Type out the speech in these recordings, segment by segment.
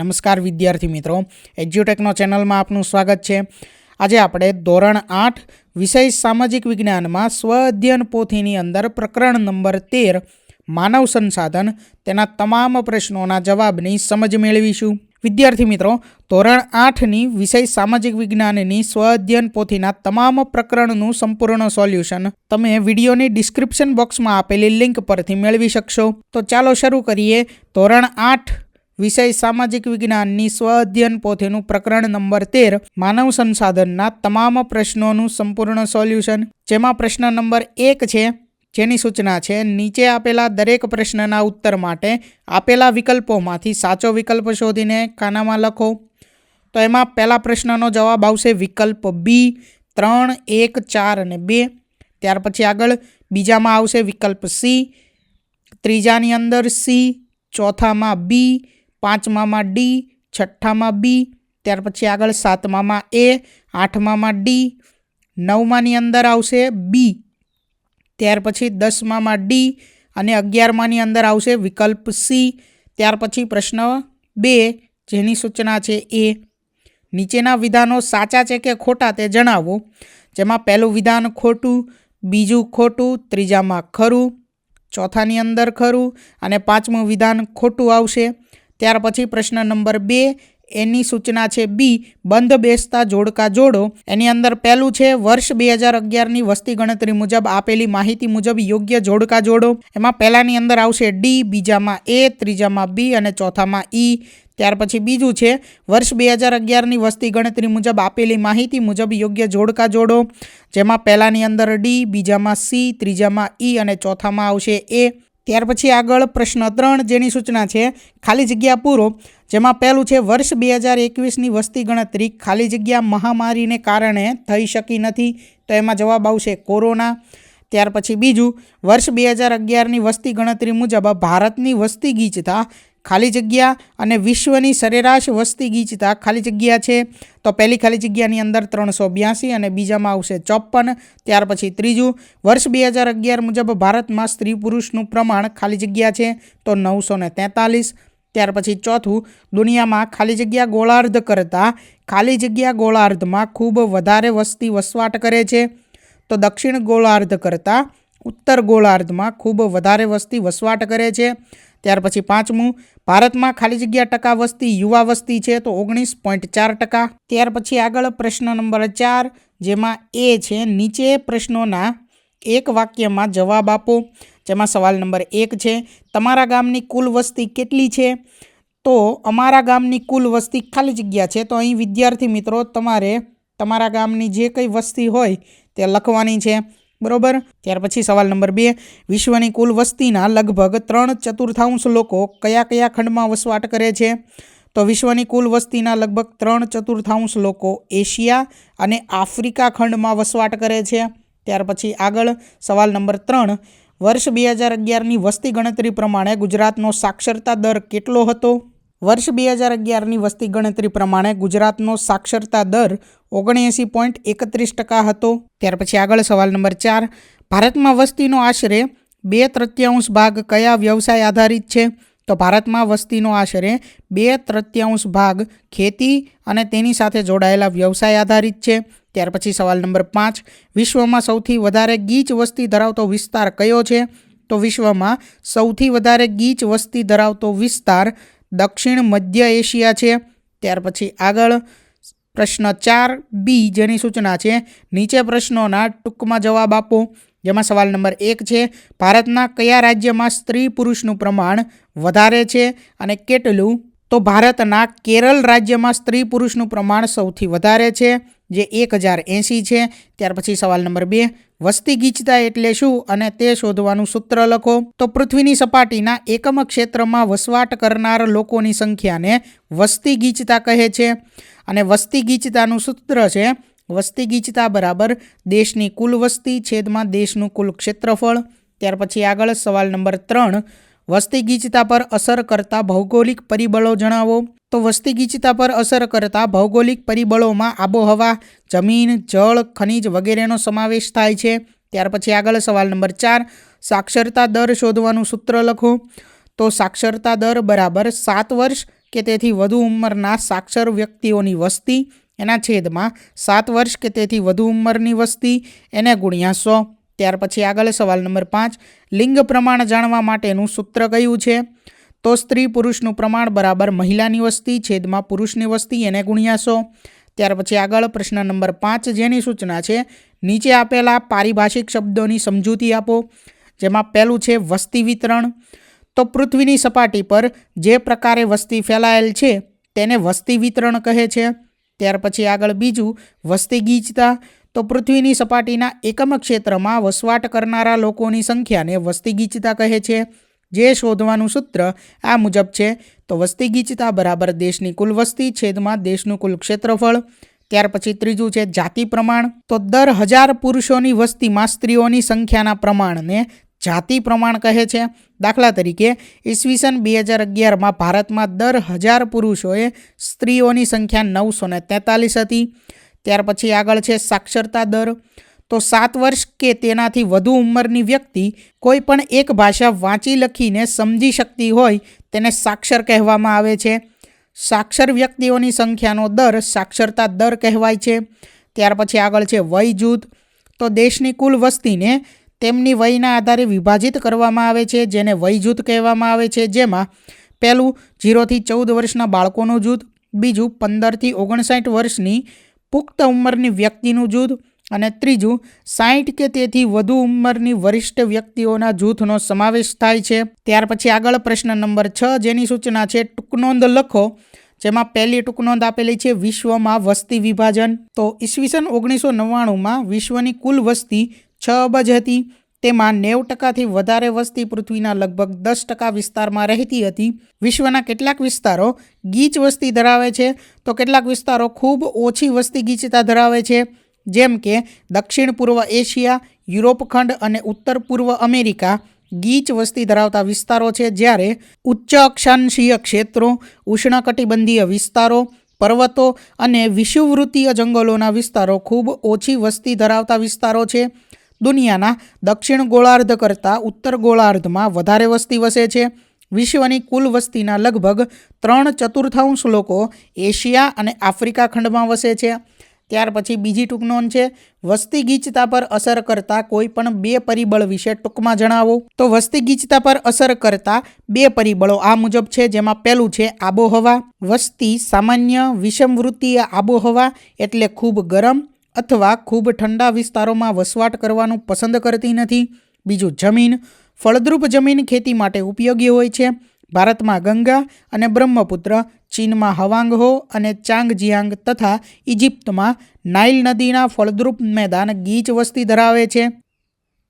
નમસ્કાર વિદ્યાર્થી મિત્રો, એજ્યુટેકનો ચેનલમાં આપનું સ્વાગત છે. આજે આપણે ધોરણ આઠ વિષય સામાજિક વિજ્ઞાનમાં સ્વ અધ્યયન પોથીની અંદર પ્રકરણ નંબર તેર, માનવ સંસાધન, તેના તમામ પ્રશ્નોના જવાબની સમજ મેળવીશું. વિદ્યાર્થી મિત્રો, ધોરણ આઠની વિષય સામાજિક વિજ્ઞાનની સ્વ અધ્યયન પોથીના તમામ પ્રકરણનું સંપૂર્ણ સોલ્યુશન તમે વિડીયોની ડિસ્ક્રિપ્શન બોક્સમાં આપેલી લિંક પરથી મેળવી શકશો. તો ચાલો શરૂ કરીએ. ધોરણ આઠ વિષય સામાજિક વિજ્ઞાનની સ્વ અધ્યયન પોથીનું પ્રકરણ નંબર તેર, માનવ સંસાધનના તમામ પ્રશ્નોનું સંપૂર્ણ સોલ્યુશન. જેમાં પ્રશ્ન નંબર એક છે, જેની સૂચના છે, નીચે આપેલા દરેક પ્રશ્નના ઉત્તર માટે આપેલા વિકલ્પોમાંથી સાચો વિકલ્પ શોધીને ખાનામાં લખો. તો એમાં પહેલા પ્રશ્નનો જવાબ આવશે વિકલ્પ બી, ત્રણ, એક, ચાર અને બે. ત્યાર પછી આગળ બીજામાં આવશે વિકલ્પ સી, ત્રીજાની અંદર સી, ચોથામાં બી પાંચમામાં ડી, છઠ્ઠામાં બી, ત્યાર પછી આગળ સાતમામાં એ, આઠમામાં ડી, નવમાની અંદર આવશે બી. ત્યાર પછી દસમામાં ડી અને અગિયારમાની અંદર આવશે વિકલ્પ સી. ત્યાર પછી પ્રશ્ન બે, જેની સૂચના છે એ. નીચેના વિધાનો સાચા છે કે ખોટા તે જણાવો. જેમાં પહેલું વિધાન ખોટું, બીજું ખોટું, ત્રીજામાં ખરું, ચોથાની અંદર ખરું અને પાંચમું વિધાન ખોટું આવશે. ત્યાર પછી પ્રશ્ન નંબર બે, એની સૂચના છે બી, બંધ બેસતા જોડકા જોડો. એની અંદર પહેલું છે, વર્ષ બે હજાર અગિયારની વસ્તી ગણતરી મુજબ આપેલી માહિતી મુજબ યોગ્ય જોડકા જોડો. એમાં પહેલાંની અંદર આવશે ડી, બીજામાં એ, ત્રીજામાં બી અને ચોથામાં ઈ. ત્યાર પછી બીજું છે, વર્ષ બે હજાર અગિયારની વસ્તી ગણતરી મુજબ આપેલી માહિતી મુજબ યોગ્ય જોડકા જોડો. જેમાં પહેલાંની અંદર ડી, બીજામાં સી, ત્રીજામાં ઈ અને ચોથામાં આવશે એ. ત્યાર પછી આગળ પ્રશ્ન ત્રણ જેની સૂચના છે, ખાલી જગ્યા પૂરો, જેમાં પહેલું છે, વર્ષ બે હજાર એકવીસની વસ્તી ગણતરી ખાલી જગ્યા મહામારીને કારણે થઈ શકી નથી, તો એમાં જવાબ આવશે કોરોના. ત્યાર પછી બીજું, વર્ષ બે હજાર અગિયારની વસ્તી ગણતરી મુજબ ભારતની વસ્તી ગીચતા ખાલી જગ્યા અને વિશ્વની સરેરાશ વસ્તી ગીચતા ખાલી જગ્યા છે. તો પહેલી ખાલી જગ્યાની અંદર ત્રણસો બ્યાસી અને બીજામાં આવશે ચોપન ત્યાર પછી ત્રીજું, વર્ષ બે હજાર અગિયાર મુજબ ભારતમાં સ્ત્રી પુરુષનું પ્રમાણ ખાલી જગ્યા છે, તો નવસો ને તેતાલીસ. ત્યાર પછી ચોથું, દુનિયામાં ખાલી જગ્યા ગોળાર્ધ કરતાં ખાલી જગ્યા ગોળાર્ધમાં ખૂબ વધારે વસ્તી વસવાટ કરે છે. તો દક્ષિણ ગોળાર્ધ કરતાં ઉત્તર ગોળાર્ધમાં ખૂબ વધારે વસ્તી વસવાટ કરે છે. ત્યાર પછી પાંચમું, ભારતમાં ખાલી જગ્યા ટકા વસ્તી યુવા વસ્તી છે તો ઓગણીસ પોઈન્ટ ચાર ટકા. ત્યાર પછી આગળ પ્રશ્ન નંબર ચાર, જેમાં એ છે, નીચે પ્રશ્નોના એક વાક્યમાં જવાબ આપો, જેમાં સવાલ નંબર એક છે, તમારા ગામની કુલ વસ્તી કેટલી છે? તો અમારા ગામની કુલ વસ્તી ખાલી જગ્યા છે, તો અહીં વિદ્યાર્થી મિત્રો તમારે તમારા ગામની જે કંઈ વસ્તી હોય તે લખવાની છે. બરોબર? ત્યાર પછી સવાલ નંબર બે, વિશ્વની કુલ વસ્તીના લગભગ ત્રણ ચતુર્થાંશ લોકો કયા કયા ખંડમાં વસવાટ કરે છે? તો વિશ્વની કુલ વસ્તીના લગભગ ત્રણ ચતુર્થાંશ લોકો એશિયા અને આફ્રિકા ખંડમાં વસવાટ કરે છે. ત્યાર પછી આગળ સવાલ નંબર ત્રણ, વર્ષ બે હજાર અગિયારની વસ્તી ગણતરી પ્રમાણે ગુજરાતનો સાક્ષરતા દર કેટલો હતો? વર્ષ બે હજાર અગિયારની વસ્તી ગણતરી પ્રમાણે ગુજરાતનો સાક્ષરતા દર ઓગણએંસી પોઈન્ટ એકત્રીસ ટકા હતો. ત્યાર પછી આગળ સવાલ નંબર ચાર, ભારતમાં વસ્તીનો આશરે બે તૃતીયાંશ ભાગ કયા વ્યવસાય આધારિત છે? તો ભારતમાં વસ્તીનો આશરે બે તૃતીયાંશ ભાગ ખેતી અને તેની સાથે જોડાયેલા વ્યવસાય આધારિત છે. ત્યાર પછી સવાલ નંબર પાંચ, વિશ્વમાં સૌથી વધારે ગીચ વસ્તી ધરાવતો વિસ્તાર કયો છે? તો વિશ્વમાં સૌથી વધારે ગીચ વસ્તી ધરાવતો વિસ્તાર દક્ષિણ મધ્ય એશિયા છે. ત્યાર પછી આગળ પ્રશ્ન ચાર બી જેની સૂચના છે. નીચે પ્રશ્નોના ટૂંકમાં જવાબ આપો. જેમાં સવાલ નંબર એક છે, ભારતના કયા રાજ્યમાં સ્ત્રી પુરુષનું પ્રમાણ વધારે છે અને કેટલું? તો ભારતના કેરળ રાજ્યમાં સ્ત્રી પુરુષનું પ્રમાણ સૌથી વધારે છે, જે એક હજાર એંસી છે. ત્યાર પછી સવાલ નંબર બે વસ્તી ગીચતા એટલે શું અને તે શોધવાનું સૂત્ર લખો? તો પૃથ્વીની સપાટીના એકમ ક્ષેત્રમાં વસવાટ કરનાર લોકોની સંખ્યાને વસ્તી ગીચતા કહે છે. અને વસ્તી ગીચતાનું સૂત્ર છે, વસ્તી ગીચતા બરાબર દેશની કુલ વસ્તી છેદમાં દેશનું કુલ ક્ષેત્રફળ. ત્યાર પછી આગળ સવાલ નંબર ત્રણ, વસ્તી ગીચતા પર અસર કરતા ભૌગોલિક પરિબળો જણાવો. તો વસ્તી ગીચતા પર અસર કરતા ભૌગોલિક પરિબળોમાં આબોહવા, જમીન, જળ, ખનિજ વગેરેનો સમાવેશ થાય છે. ત્યાર પછી આગળ સવાલ નંબર ચાર, સાક્ષરતા દર શોધવાનું સૂત્ર લખો. તો સાક્ષરતા દર બરાબર સાત વર્ષ કે તેથી વધુ ઉંમરના સાક્ષર વ્યક્તિઓની વસ્તી, એના છેદમાં સાત વર્ષ કે તેથી વધુ ઉંમરની વસ્તી, એને ગુણ્યા સો. ત્યાર પછી આગળ સવાલ નંબર પાંચ, લિંગ પ્રમાણ જાણવા માટેનું સૂત્ર કયું છે? તો સ્ત્રી પુરુષનું પ્રમાણ બરાબર મહિલાની વસ્તી, છેદમાં પુરુષની વસ્તી, એને ગુણ્યા સો ત્યાર પછી આગળ પ્રશ્ન નંબર પાંચ જેની સૂચના છે, નીચે આપેલા પારિભાષિક શબ્દોની સમજૂતી આપો, જેમાં પહેલું છે વસ્તી વિતરણ. તો પૃથ્વીની સપાટી પર જે પ્રકારે વસ્તી ફેલાયેલ છે, તેને વસ્તી વિતરણ કહે છે. ત્યાર પછી આગળ બીજું, વસ્તી ગીચતા. તો પૃથ્વીની સપાટીના એકમ ક્ષેત્રમાં વસવાટ કરનારા લોકોની સંખ્યાને વસ્તી ગીચતા કહે છે. જે શોધવાનું સૂત્ર આ મુજબ છે, તો વસ્તી ગીચતા બરાબર દેશની કુલ વસ્તી છેદમાં દેશનું કુલ ક્ષેત્રફળ. ત્યાર પછી ત્રીજું છે જાતિ પ્રમાણ. તો દર હજાર પુરુષોની વસ્તીમાં સ્ત્રીઓની સંખ્યાના પ્રમાણને જાતિ પ્રમાણ કહે છે. દાખલા તરીકે, ઈસવીસન બે હજાર અગિયારમાં ભારતમાં દર હજાર પુરુષોએ સ્ત્રીઓની સંખ્યા નવસો ને તેતાલીસ હતી. ત્યાર પછી આગળ છે સાક્ષરતા દર. તો સાત વર્ષ કે તેનાથી વધુ ઉંમરની વ્યક્તિ કોઈ પણ એક ભાષા વાંચી લખીને સમજી શકતી હોય તેને સાક્ષર કહેવામાં આવે છે. સાક્ષર વ્યક્તિઓની સંખ્યાનો દર સાક્ષરતા દર કહેવાય છે. ત્યાર પછી આગળ છે વય જૂથ. તો દેશની કુલ વસ્તીને તેમની વયના આધારે વિભાજિત કરવામાં આવે છે, જેને વય જૂથ કહેવામાં આવે છે. જેમાં પહેલું જીરોથી ચૌદ વર્ષના બાળકોનું જૂથ, બીજું પંદરથી ઓગણસાઠ વર્ષની પુખ્ત ઉંમરની વ્યક્તિનું જૂથ અને ત્રીજું સાઠ કે તેથી વધુ ઉંમરની વરિષ્ઠ વ્યક્તિઓના જૂથનો સમાવેશ થાય છે. ત્યાર પછી આગળ પ્રશ્ન નંબર છ જેની સૂચના છે, ટૂંકનોંધ લખો, જેમાં પહેલી ટૂંકનોંધ આપેલી છે, વિશ્વમાં વસ્તી વિભાજન. તો ઈસવીસન ઓગણીસો નવ્વાણુંમાં વિશ્વની કુલ વસ્તી છ અબજ હતી. તેમાં નેવ ટકાથી વધારે વસ્તી પૃથ્વીના લગભગ દસ ટકા વિસ્તારમાં રહેતી હતી. વિશ્વના કેટલાક વિસ્તારો ગીચ વસ્તી ધરાવે છે. તો કેટલાક વિસ્તારો ખૂબ ઓછી વસ્તી ગીચતા ધરાવે છે. જેમ કે દક્ષિણ પૂર્વ એશિયા, યુરોપ ખંડ અને ઉત્તર પૂર્વ અમેરિકા ગીચ વસ્તી ધરાવતા વિસ્તારો છે, જ્યારે ઉચ્ચ અક્ષાંશીય ક્ષેત્રો, ઉષ્ણકટિબંધીય વિસ્તારો, પર્વતો અને વિષુવવૃત્તીય જંગલોના વિસ્તારો ખૂબ ઓછી વસ્તી ધરાવતા વિસ્તારો છે. દુનિયાના દક્ષિણ ગોળાર્ધ કરતાં ઉત્તર ગોળાર્ધમાં વધારે વસ્તી વસે છે. વિશ્વની કુલ વસ્તીના લગભગ ત્રણ ચતુર્થાંશ લોકો એશિયા અને આફ્રિકા ખંડમાં વસે છે. ત્યાર પછી બીજી ટૂંકનોંધ છે, વસ્તી ગીચતા પર અસર કરતા કોઈ પણ બે પરિબળ વિશે ટૂંકમાં જણાવો. તો વસ્તી ગીચતા પર અસર કરતા બે પરિબળો આ મુજબ છે, જેમાં પહેલું છે આબોહવા. વસ્તી સામાન્ય વિષમવૃત્તીય આબોહવા એટલે ખૂબ ગરમ અથવા ખૂબ ઠંડા વિસ્તારોમાં વસવાટ કરવાનું પસંદ કરતી નથી. બીજું જમીન. ફળદ્રુપ જમીન ખેતી માટે ઉપયોગી હોય છે. ભારતમાં ગંગા અને બ્રહ્મપુત્ર, ચીનમાં હવાંગહો અને ચાંગજિયાંગ તથા ઇજિપ્તમાં નાઇલ નદીના ફળદ્રુપ મેદાન ગીચ વસ્તી ધરાવે છે.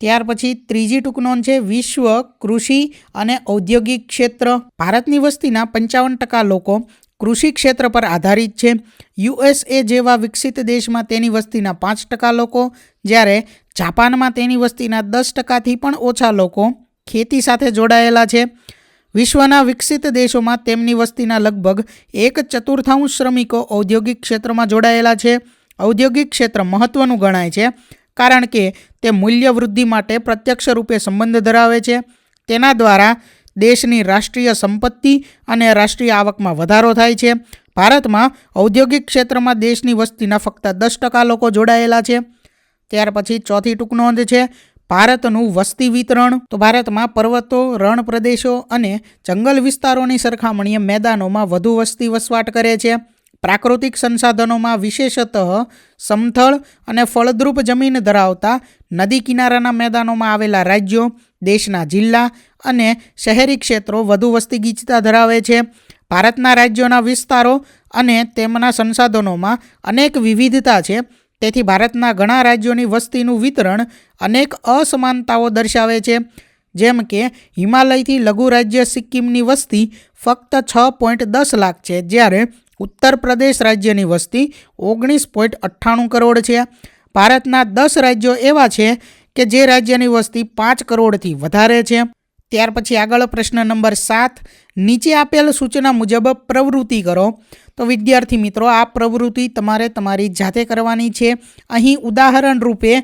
ત્યાર પછી ત્રીજી ટૂંકનોંધ છે વિશ્વ કૃષિ અને ઔદ્યોગિક ક્ષેત્ર. ભારતની વસ્તીના પંચાવન ટકા લોકો કૃષિ ક્ષેત્ર પર આધારિત છે. યુએસએ જેવા વિકસિત દેશમાં તેની વસ્તીના પાંચ ટકા લોકો, જ્યારે જાપાનમાં તેની વસ્તીના દસ ટકાથી પણ ઓછા લોકો ખેતી સાથે જોડાયેલા છે. વિશ્વના વિકસિત દેશોમાં તેમની વસ્તીના લગભગ એક ચતુર્થાંશ શ્રમિકો ઔદ્યોગિક ક્ષેત્રમાં જોડાયેલા છે. ઔદ્યોગિક ક્ષેત્ર મહત્ત્વનું ગણાય છે, કારણ કે તે મૂલ્ય વૃદ્ધિ માટે પ્રત્યક્ષ રૂપે સંબંધ ધરાવે છે. તેના દ્વારા દેશની રાષ્ટ્રીય સંપત્તિ અને રાષ્ટ્રીય આવકમાં વધારો થાય છે. ભારતમાં ઔદ્યોગિક ક્ષેત્રમાં દેશની વસ્તીના ફક્ત દસ ટકા લોકો જોડાયેલા છે. ત્યાર પછી ચોથી ટૂંકનોંધ છે. ભારતનું વસ્તી વિતરણ, તો ભારતમાં પર્વતો, રણ પ્રદેશો અને જંગલ વિસ્તારોની સરખામણીએ મેદાનોમાં વધુ વસ્તી વસવાટ કરે છે. પ્રાકૃતિક સંસાધનોમાં વિશેષતઃ સમથળ અને ફળદ્રુપ જમીન ધરાવતા નદી કિનારાના મેદાનોમાં આવેલા રાજ્યો, દેશના જિલ્લા અને શહેરી ક્ષેત્રો વધુ વસ્તી ગીચતા ધરાવે છે. ભારતના રાજ્યોના વિસ્તારો અને તેમના સંસાધનોમાં અનેક વિવિધતા છે. તેથી ભારતના ઘણા રાજ્યોની વસ્તીનું વિતરણ અનેક અસમાનતાઓ દર્શાવે છે. જેમ કે, હિમાલયથી લઘુ રાજ્ય સિક્કિમની વસ્તી ફક્ત છ પોઈન્ટ દસ લાખ છે, જ્યારે ઉત્તર પ્રદેશ રાજ્યની વસ્તી ઓગણીસ પોઈન્ટ અઠ્ઠાણું કરોડ છે. ભારતના દસ રાજ્યો એવા છે કે જે રાજ્યની વસ્તી પાંચ કરોડથી વધારે છે. ત્યાર પછી આગળ પ્રશ્ન નંબર સાત. નીચે આપેલ સૂચના મુજબ પ્રવૃત્તિ કરો. તો વિદ્યાર્થી મિત્રો, આ પ્રવૃત્તિ તમારે તમારી જાતે કરવાની છે. અહીં ઉદાહરણ રૂપે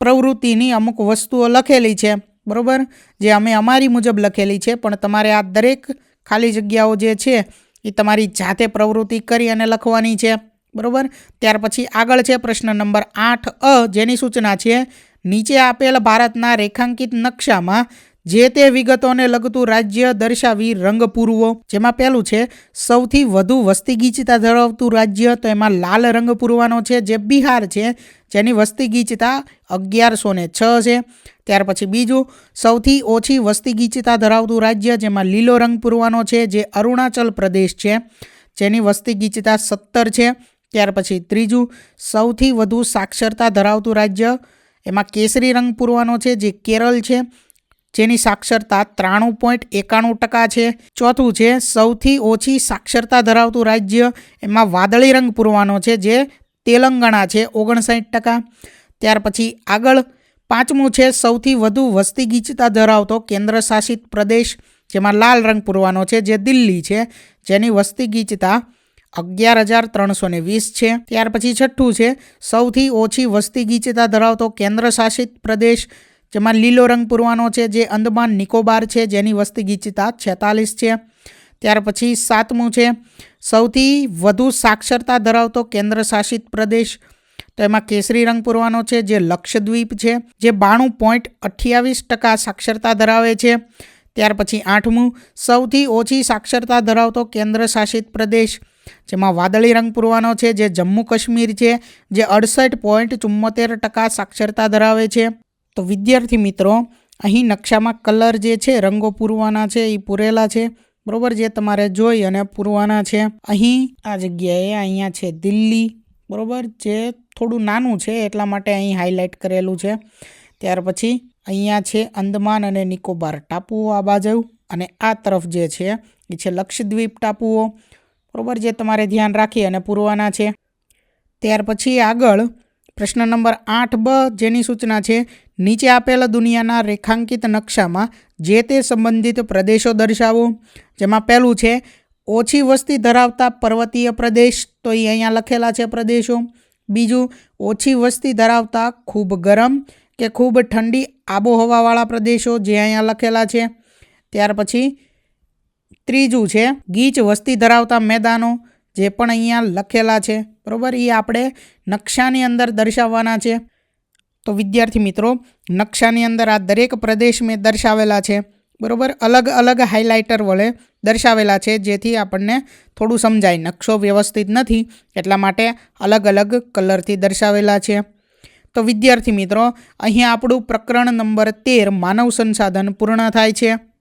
પ્રવૃત્તિની અમુક વસ્તુઓ લખેલી છે, બરાબર? જે અમે અમારી મુજબ લખેલી છે, પણ તમારે આ દરેક ખાલી જગ્યાઓ જે છે, એ તમારી જાતે પ્રવૃત્તિ કરી અને લખવાની છે, બરાબર? ત્યાર પછી આગળ છે પ્રશ્ન નંબર આઠ અ, જેની સૂચના છે, નીચે આપેલ ભારતના રેખાંકિત નકશામાં જે તે વિગતોને લગતું રાજ્ય દર્શાવી રંગ પૂરવો, જેમાં પહેલું છે, સૌથી વધુ વસ્તી ગીચતા ધરાવતું રાજ્ય, તો એમાં લાલ રંગ પૂરવાનો છે, જે બિહાર છે, જેની વસ્તી ગીચતા અગિયારસો ને છ છે. ત્યાર પછી બીજું, સૌથી ઓછી વસ્તી ગીચતા ધરાવતું રાજ્ય, જેમાં લીલો રંગ પૂરવાનો છે, જે અરુણાચલ પ્રદેશ છે, જેની વસ્તી ગીચતા સત્તર છે. ત્યાર પછી ત્રીજું, સૌથી વધુ સાક્ષરતા ધરાવતું રાજ્ય, એમાં કેસરી રંગ પૂરવાનો છે, જે કેરળ છે જેની સાક્ષરતા ત્રાણું પોઈન્ટ એકાણું ટકા છે. ચોથું છે, સૌથી ઓછી સાક્ષરતા ધરાવતું રાજ્ય એમાં વાદળી રંગ પૂરવાનો છે, જે તેલંગાણા છે, ઓગણસાઠ ટકા. ત્યાર પછી આગળ પાંચમું છે, સૌથી વધુ વસ્તી ગીચતા ધરાવતો કેન્દ્ર શાસિત પ્રદેશ, જેમાં લાલ રંગ પૂરવાનો છે, જે દિલ્હી છે, જેની વસ્તી ગીચતા અગિયાર હજાર ત્રણસો ને વીસ છે. ત્યાર પછી છઠ્ઠું છે, સૌથી ઓછી વસ્તી ગીચતા ધરાવતો કેન્દ્ર શાસિત પ્રદેશ જેમાં લીલો રંગ પૂરવાનો છે, જે અંદમાન નિકોબાર છે, જેની વસ્તી ગીચતા છેતાલીસ છે. ત્યાર પછી સાતમું છે, સૌથી વધુ સાક્ષરતા ધરાવતો કેન્દ્ર શાસિત પ્રદેશ. તો એમાં કેસરી રંગ પૂરવાનો છે, જે લક્ષદ્વીપ છે, જે બાણું પોઈન્ટ અઠ્યાવીસ ટકા સાક્ષરતા ધરાવે છે. ત્યાર પછી આઠમું, સૌથી ઓછી સાક્ષરતા ધરાવતો કેન્દ્ર શાસિત પ્રદેશ, જેમાં વાદળી રંગ પૂરવાનો છે, જે જમ્મુ કાશ્મીર છે, જે અડસઠ પોઈન્ટ ચુમ્મોતેર ટકા સાક્ષરતા ધરાવે છે. તો વિદ્યાર્થી મિત્રો, અહીં નકશામાં કલર જે છે, રંગો પૂરવાના છે એ પૂરેલા છે. બરોબર જે તમારે જોઈ અને પૂરવાના છે. અહીં આ જગ્યાએ અહીંયા છે દિલ્હી. બરોબર જે થોડું નાનું છે, એટલા માટે અહીં હાઇલાઇટ કરેલું છે. ત્યાર પછી અહીંયા છે અંદમાન અને નિકોબાર ટાપુઓ આ બાજુ. અને આ તરફ જે છે, એ છે લક્ષદ્વીપ ટાપુઓ. બરોબર જે તમારે ધ્યાન રાખી અને પૂરવાના છે. ત્યાર પછી આગળ પ્રશ્ન નંબર આઠ બ જેની સૂચના છે, નીચે આપેલા દુનિયાના રેખાંકિત નકશામાં જે તે સંબંધિત પ્રદેશો દર્શાવો. જેમાં પહેલું છે, ઓછી વસ્તી ધરાવતા પર્વતીય પ્રદેશ, તો એ અહીંયા લખેલા છે પ્રદેશો. બીજું, ઓછી વસ્તી ધરાવતા ખૂબ ગરમ કે ખૂબ ઠંડી આબોહવાવાળા પ્રદેશો, જે અહીંયા લખેલા છે. ત્યાર પછી ત્રીજું છે, ગીચ વસ્તી ધરાવતા મેદાનો. જે પણ અહીંયા લખેલા છે, બરાબર? એ આપણે નકશાની અંદર દર્શાવવાના છે. તો વિદ્યાર્થી મિત્રો, નકશાની અંદર આ દરેક પ્રદેશ મેં દર્શાવેલા છે, બરાબર? અલગ અલગ હાઇલાઇટર વડે દર્શાવેલા છે, જેથી આપણને થોડું સમજાય. નકશો વ્યવસ્થિત નથી, એટલા માટે અલગ અલગ કલરથી દર્શાવેલા છે. તો વિદ્યાર્થી મિત્રો, અહીંયા આપણું પ્રકરણ નંબર તેર, માનવ સંસાધન પૂર્ણ થાય છે.